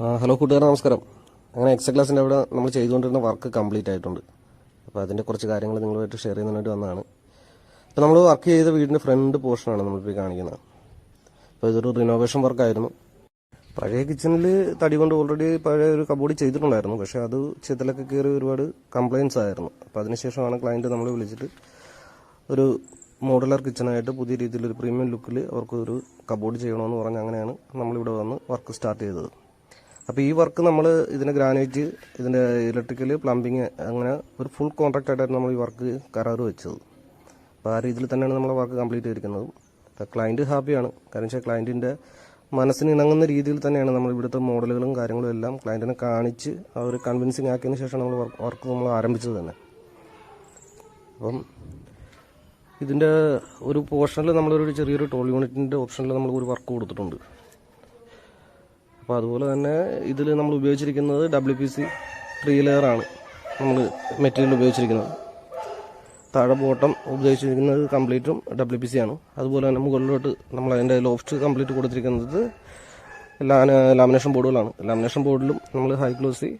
Hello കൂട്ടുകാരെ നമസ്കാരം. അങ്ങനെ എക്സ്ട്രാ ക്ലാസ്സിന്റെ അവിടെ നമ്മൾ ചെയ്തുകൊണ്ടിരുന്ന വർക്ക് കംപ്ലീറ്റ് ആയിട്ടുണ്ട്. അപ്പോൾ അതിന്റെ കുറച്ച് കാര്യങ്ങൾ നിങ്ങളുമായിട്ട് ഷെയർ ചെയ്യുന്നതിന് വേണ്ടി വന്നതാണ്. അപ്പോൾ നമ്മൾ വർക്ക് ചെയ്ത വീടിന്റെ ഫ്രണ്ട് പോർഷനാണ് നമ്മളിപ്പോൾ കാണിക്കുന്നത്. അപ്പോൾ ഇതൊരു റിനോവേഷൻ വർക്കായിരുന്നു പഴയ കിച്ചണിൽ തടി കൊണ്ട് ഓൾറെഡി പഴയ ഒരു കബോർഡ് ചെയ്തിട്ടുണ്ടായിരുന്നു. പക്ഷേ അത് ചിതലൊക്കെ കയറി ഒരുപാട് കംപ്ലയിൻസ് ആയിരുന്നു. അപ്പോൾ അതിനുശേഷമാണ് ക്ലയന്റ് നമ്മൾ വിളിച്ചിട്ട് ഒരു മോഡലർ കിച്ചണായിട്ട് പുതിയ രീതിയിൽ ഒരു പ്രീമിയം ലുക്കിൽ അവർക്കൊരു കബോർഡ് ചെയ്യണമെന്ന് പറഞ്ഞ് അങ്ങനെയാണ് നമ്മളിവിടെ വന്ന് വർക്ക് സ്റ്റാർട്ട് ചെയ്തത്. അപ്പോൾ ഈ വർക്ക് നമ്മൾ ഇതിന്റെ ഗ്രാനൈറ്റ് ഇതിന്റെ ഇലക്ട്രിക്കൽ പ്ലംബിങ് അങ്ങനെ ഒരു ഫുൾ കോൺട്രാക്റ്റ് ആയിട്ടാണ് നമ്മൾ ഈ വർക്ക് കരാർ വെച്ചത്. അപ്പോൾ ആ രീതിയിൽ തന്നെയാണ് നമ്മൾ വർക്ക് കംപ്ലീറ്റ് ചെയ്തിരിക്കുന്നത്. അപ്പോൾ ക്ലയന്റ് ഹാപ്പിയാണ് കാരണം വെച്ചാൽ ക്ലയന്റിന്റെ മനസ്സിന് ഇണങ്ങുന്ന രീതിയിൽ തന്നെയാണ് നമ്മൾ ഇവിടുത്തെ മോഡലുകളും കാര്യങ്ങളും എല്ലാം ക്ലയന്റിനെ കാണിച്ച് ആ ഒരു കൺവിൻസിങ് ആക്കിയതിന് ശേഷമാണ് നമ്മൾ വർക്ക് നമ്മൾ ആരംഭിച്ചത് തന്നെ. അപ്പം ഇതിന്റെ ഒരു പോർഷനിൽ നമ്മളൊരു ചെറിയൊരു ടോൾ യൂണിറ്റിന്റെ ഓപ്ഷനിൽ നമ്മൾ ഒരു വർക്ക് കൊടുത്തിട്ടുണ്ട്. അപ്പോൾ അതുപോലെ തന്നെ ഇതിൽ നമ്മൾ ഉപയോഗിച്ചിരിക്കുന്നത് ഡബ്ല്യു പി സി ത്രീ ലെയറാണ് നമ്മൾ മെറ്റീരിയൽ ഉപയോഗിച്ചിരിക്കുന്നത്. താഴെ ബോട്ടം ഉപയോഗിച്ചിരിക്കുന്നത് കംപ്ലീറ്റും ഡബ്ല്യു പി സി ആണ്. അതുപോലെ തന്നെ മുകളിലോട്ട് നമ്മൾ അതിന്റെ ലോഫ്റ്റ് കംപ്ലീറ്റ് കൊടുത്തിരിക്കുന്നത് ലാമിനേഷൻ ബോർഡുകളാണ്. ലാമിനേഷൻ ബോർഡിലും നമ്മൾ ഹൈ ക്ലോസി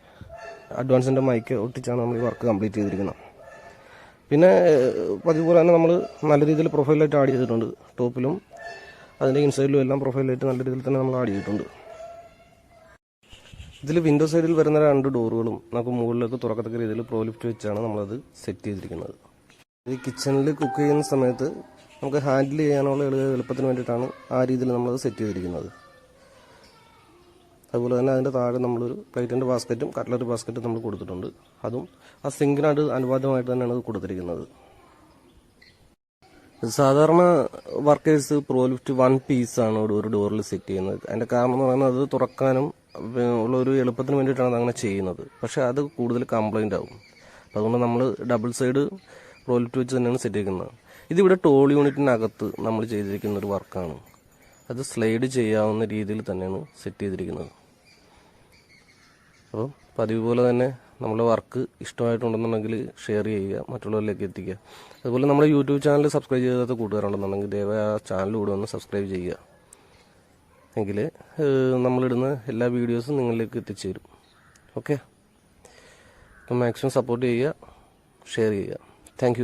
അഡ്വാൻസിന്റെ മൈക്ക് ഒട്ടിച്ചാണ് നമ്മൾ ഈ വർക്ക് കംപ്ലീറ്റ് ചെയ്തിരിക്കുന്നത്. പിന്നെ പതിവ് പോലെ തന്നെ നമ്മൾ നല്ല രീതിയിൽ പ്രൊഫൈൽ ആയിട്ട് ആഡ് ചെയ്തിട്ടുണ്ട്. ടോപ്പിലും അതിന്റെ ഇൻസൈഡിലും എല്ലാം ലൈറ്റ് നല്ല രീതിയിൽ തന്നെ നമ്മൾ ആഡ് ചെയ്തിട്ടുണ്ട്. ഇതിൽ വിൻഡോ സൈഡിൽ വരുന്ന രണ്ട് ഡോറുകളും നമുക്ക് മുകളിലേക്ക് തുറക്കത്തക്ക രീതിയിൽ പ്രോലിഫ്റ്റ് വെച്ചാണ് നമ്മളത് സെറ്റ് ചെയ്തിരിക്കുന്നത്. ഈ കിച്ചണിൽ കുക്ക് ചെയ്യുന്ന സമയത്ത് നമുക്ക് ഹാൻഡിൽ ചെയ്യാനുള്ള എളുപ്പ എളുപ്പത്തിന് വേണ്ടിയിട്ടാണ് ആ രീതിയിൽ നമ്മളത് സെറ്റ് ചെയ്തിരിക്കുന്നത്. അതുപോലെ തന്നെ അതിന്റെ താഴെ നമ്മളൊരു പ്ലേറ്റിന്റെ ബാസ്ക്കറ്റും കട്ട്ലറി ബാസ്ക്കറ്റും നമ്മൾ കൊടുത്തിട്ടുണ്ട്. അതും ആ സിങ്കിനായിട്ട് അനുവാദമായിട്ട് തന്നെയാണ് അത് കൊടുത്തിരിക്കുന്നത്. സാധാരണ വർക്കേഴ്സ് പ്രോലിഫ്റ്റ് വൺ പീസാണ് ഒരു ഡോറിൽ സെറ്റ് ചെയ്യുന്നത്. അതിന്റെ കാരണം എന്ന് പറയുന്നത് അത് തുറക്കാനും ഉള്ള ഒരു എളുപ്പത്തിന് വേണ്ടിയിട്ടാണ് അങ്ങനെ ചെയ്യുന്നത്. പക്ഷേ അത് കൂടുതൽ കംപ്ലൈന്റ് ആവും. അതുകൊണ്ട് നമ്മൾ ഡബിൾ സൈഡ് റോലിറ്റ് വെച്ച് തന്നെയാണ് സെറ്റ് ചെയ്യുന്നത്. ഇതിവിടെ ടോൾ യൂണിറ്റിനകത്ത് നമ്മൾ ചെയ്തിരിക്കുന്ന ഒരു വർക്കാണ് അത് സ്ലൈഡ് ചെയ്യാവുന്ന രീതിയിൽ തന്നെയാണ് സെറ്റ് ചെയ്തിരിക്കുന്നത്. അപ്പം പതിവ് പോലെ തന്നെ നമ്മുടെ വർക്ക് ഇഷ്ടമായിട്ടുണ്ടെന്നുണ്ടെങ്കിൽ ഷെയർ ചെയ്യുക മറ്റുള്ളവരിലേക്ക് എത്തിക്കുക. അതുപോലെ നമ്മുടെ യൂട്യൂബ് ചാനൽ സബ്സ്ക്രൈബ് ചെയ്യാത്ത കൂട്ടുകാരുണ്ടെന്നുണ്ടെങ്കിൽ ദയവായി ആ ചാനൽ കൂടെ ഒന്ന് സബ്സ്ക്രൈബ് ചെയ്യുക. എങ്കിൽ നമ്മളിടുന്ന എല്ലാ വീഡിയോസും നിങ്ങളിലേക്ക് എത്തിച്ചേരും ഓക്കെ? അപ്പം മാക്സിമം സപ്പോർട്ട് ചെയ്യുക ഷെയർ ചെയ്യുക. താങ്ക്